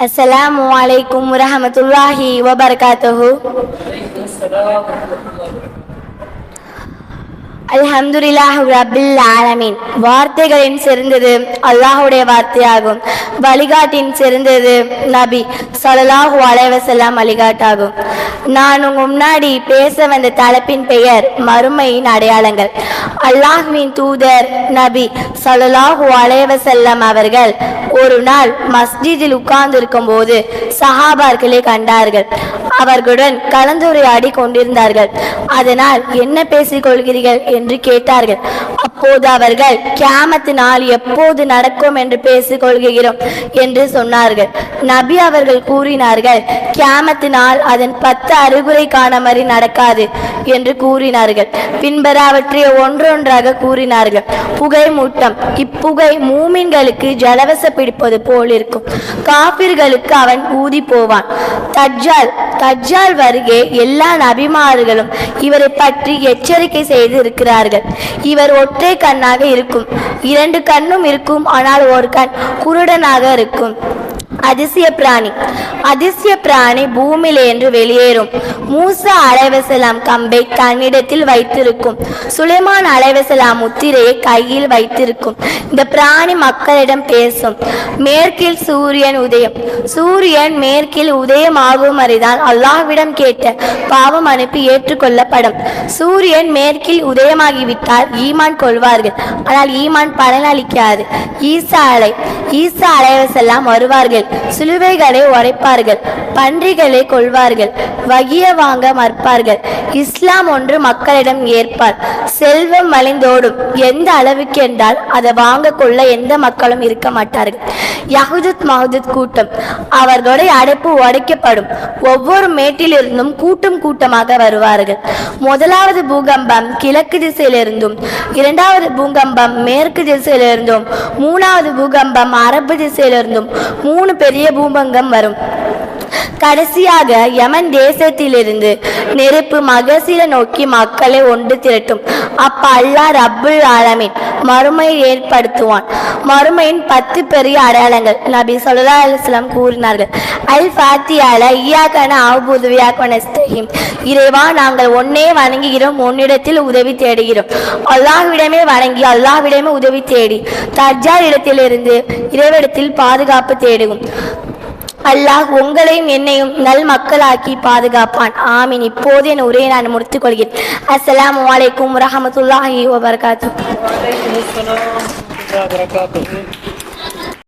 அஸ்ஸலாமு அலைக்கும் ரஹமத்துல்லாஹி வபரகாத்துஹு அல்ஹம்துலில்லாஹ் ரப்பில் ஆலமீன். வார்த்தைகளின் சிறந்தது அல்லாஹுடைய வார்த்தையாகும். வழிகாட்டின் சிறந்தது நபி சலலாஹு அலைவசல்லாம் வழிகாட்டாகும். நான் உங்க முன்னாடி பேச வந்த தலைப்பின் பெயர் மறுமையின் அடையாளங்கள். அல்லாஹுவின் தூதர் நபி சலலாஹு அலைஹி அவர்கள் ஒரு நாள் மஸ்ஜிதில் உட்கார்ந்திருக்கும் போது சஹாபார்களை கண்டார்கள். அவர்களுடன் கலந்துரையாடி கொண்டிருந்தார்கள். அதனால் என்ன பேசிக் கொள்கிறீர்கள் என்று கேட்டார்கள். அப்போது அவர்கள் கியாமத்து நாள் எப்போது நடக்கும் என்று பேசிக் கொள்கிறோம் என்று சொன்னார்கள். நபி அவர்கள் கூறினார்கள் கியாமத்து நாள் அதன் பத்து அறிகுறை காண மாதிரி நடக்காது என்று கூறினார்கள். பின்பர் அவற்றை ஒன்றொன்றாக கூறினார்கள். புகை மூட்டம் இப்புகை மூமின்களுக்கு ஜலவச பிடிப்பது போல் இருக்கும். காபிர்களுக்கு அவன் ஊதி போவான். தஜ்ஜால் தஜ்ஜால் வருகே எல்லா நபிமார்களும் இவரை பற்றி எச்சரிக்கை செய்து இருக்கிறார்கள் இவர் ஒற்றை கண்ணாக இருக்கும். இரண்டு கண்ணும் இருக்கும் ஆனால் ஒரு கண் குருடனாக இருக்கும். அதிசய பிராணி அதிசய பிராணி பூமியிலிருந்து வெளியேறும். மூசா அலைவசலாம் கம்பை தன்னிடத்தில் வைத்திருக்கும். சுலைமான் அலைவசலாம் முத்திரையை கையில் வைத்திருக்கும். இந்த பிராணி மக்களிடம் பேசும். மேற்கில் சூரியன் உதயம். சூரியன் மேற்கில் உதயமாகும் அறிதான் அல்லாஹ்விடம் கேட்ட பாவம் அனுப்பி ஏற்றுக்கொள்ளப்படும். சூரியன் மேற்கில் உதயமாகிவிட்டால் ஈமான் கொள்வார்கள். ஆனால் ஈமான் பலனளிக்காது. ஈசா அலை ஈசா அலைவசெல்லாம் வருவார்கள். சிலுவைகளை உரைப்பார்கள் பன்றிகளை கொள்வார்கள் வகிய வாங்க மறுப்பார்கள். இஸ்லாம் ஒன்று மக்களிடம் ஏற்பார். செல்வம் மலைந்தோடும் எந்த அளவுக்கு என்றால் அதை வாங்க கொள்ள எந்த மக்களும் இருக்க மாட்டார்கள். யகுஜத் மஹுஜத் கூட்டம். அவர்களுடைய அடைப்பு உடைக்கப்படும். ஒவ்வொரு மேட்டிலிருந்தும் கூட்டம் கூட்டமாக வருவார்கள். முதலாவது பூகம்பம் கிழக்கு திசையிலிருந்தும் இரண்டாவது பூகம்பம் மேற்கு திசையிலிருந்தும் மூணாவது பூகம்பம் அரபு திசையிலிருந்தும் மூணு பெரிய பூகம்பம் வரும். கடைசியாக யமன் தேசத்திலிருந்து நெருப்பு மகசில நோக்கி மக்களை ஒன்று திரட்டும். அப்ப அல்லாஹ் ரப்புல் ஆலமின் மறுமையை ஏற்படுத்துவான். மறுமையின் பத்து பெரிய அடையாளங்கள் நபி சொல்லா அலுவலாம் கூறினார்கள். அல் ஃபாத்தியால ஈயாக்கான ஆபுதுவியாக்கான இறைவா நாங்கள் ஒன்னே வணங்குகிறோம் உன்னிடத்தில் உதவி தேடுகிறோம். அல்லாஹ்விடமே வணங்கி அல்லாஹ்விடமே உதவி தேடி. தர்ஜா இடத்திலிருந்து இறைவிடத்தில் பாதுகாப்பு தேடுவோம். அல்லாஹ் உங்களையும் என்னையும் நல் மக்களாக்கி பாதுகாப்பான். ஆமீன். இப்போது என் உரையை நான் முடித்துக் கொள்கிறேன் அஸ்ஸலாமு அலைக்கும் வரஹமத்துல்லாஹி வபரகாத்துஹு.